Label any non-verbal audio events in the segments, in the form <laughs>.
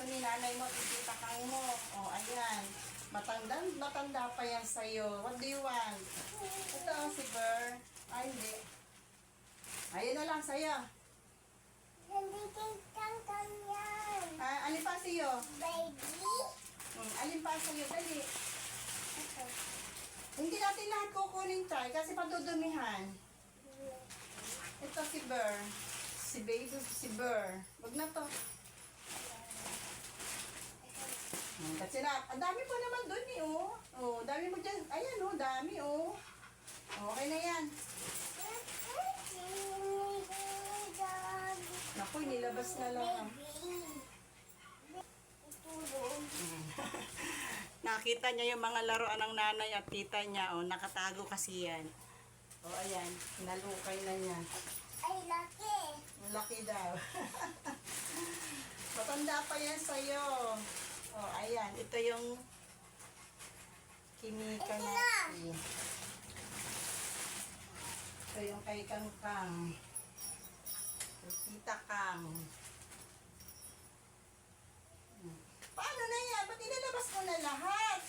to ni nanay mo, titita kang mo. O, ayan. Matanda, matanda pa yan sa'yo. What do you want? Ito, si Ber. Ay, hindi. Ayun na lang sa'yo. Hindi kitang kanyan. Ah, alin pa sa'yo? Baby. Hmm, alin pa sa'yo? Dali. Hindi natin lahat kukunin, Chay, kasi padudumihan. Ito si Ber. Si baby, si Ber. Wag na to. Hmm, Kasi na, ang dami pa naman doon eh, oh. Oh, dami mo dyan. Ayan, oh, dami, oh. Okay na yan. Naku, nilabas na lang. <laughs> Nakita niya yung mga laruan ng nanay at tita niya, oh. Nakatago kasi yan. Oh, ayan. Nalukay na niya. Ay, laki. Laki daw. <laughs> Matanda pa yan sa'yo. Oh, ayan. Ito yung na. natin. Ito yung kay Kang Kang. Tita Kang. Paano na yan? Ba't inalabas mo na lahat?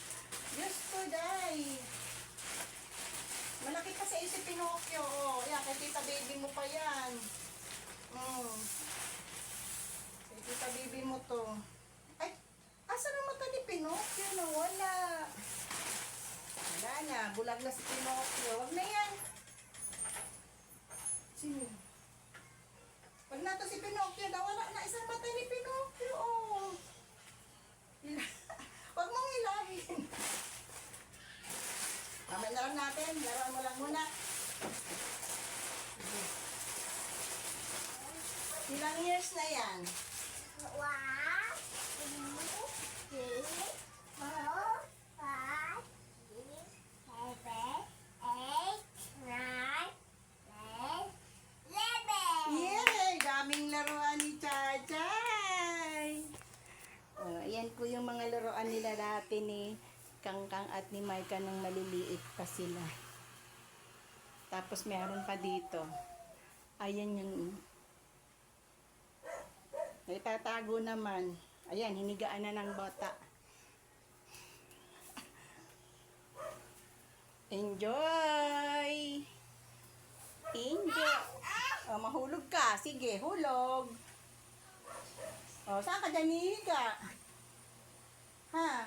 Diyos ko, day. Malaki kasi yung si Pinocchio. Oh, yan, kay Tita Baby mo pa yan. Mm. Kay Tita Baby mo to. Ay, asan ang mata ni Pinocchio? Nawala. Wala na, bulag na si Pinocchio. Wag na yan. Sino? Wag na to si Pinocchio. Nawala na isang mata ni Pinocchio. Oh. <laughs> Wag mong hilahin. Mamaya na lang natin. Laruan mo lang muna. Ilang years na yan? One, two, three, four, five, six, seven, eight, nine, ten, eleven. Yay! Daming laruan ni Chachay! Oh, ayan po yung laruan nila dati ni Kangkang at ni Maika nang maliliit pa sila. Tapos meron pa dito. Ayan yung Naitatago naman. Ayan, hinigaan na ng bata. Enjoy! Enjoy! Oh, mahulog ka. Sige, hulog. Oh, saan ka dyan hihiga? Ha?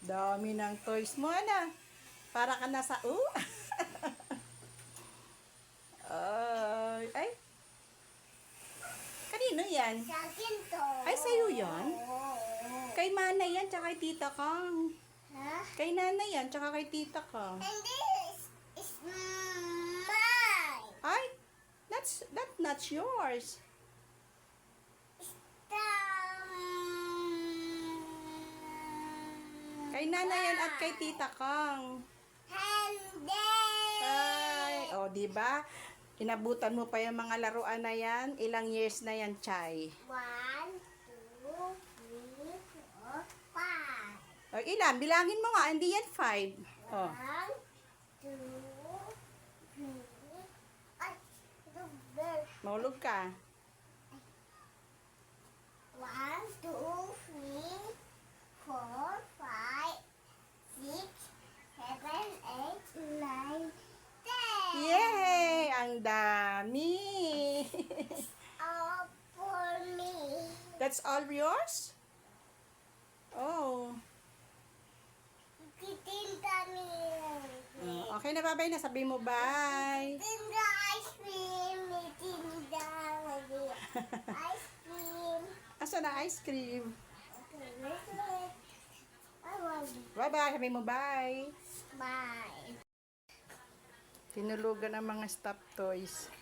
Dami ng toys mo, ana. Para ka nasa, uh. <laughs> ay, ay. Kanino yan? Sa akin to. Ay, sa'yo yan? Kay Mana yan, tsaka kay Tita Kang. Ha? Kay Nana yan, tsaka kay Tita Kang. And this is mine. Ay, that's, that's not yours. Kay Nana yan at kay Tita Kang. Hindi. Ay, o, oh, di ba? Inabutan mo pa yung mga laruan na yan. Ilang years na yan, Chay? One, two, three, four, five. O, ilan? Bilangin mo nga, hindi yan five. Oh. One, two, three. Ay, ito. Mahulog ka. One, two, three, four, That's all yours? Oh. Titinda. Oh, Okay na, bye-bye na. Sabi mo bye. Tinda ice cream. May tinda. <laughs> Ice cream. Asa na ice cream? Okay, Bye-bye. Sabi mo bye. Bye. Tinulugan ang mga stuffed toys.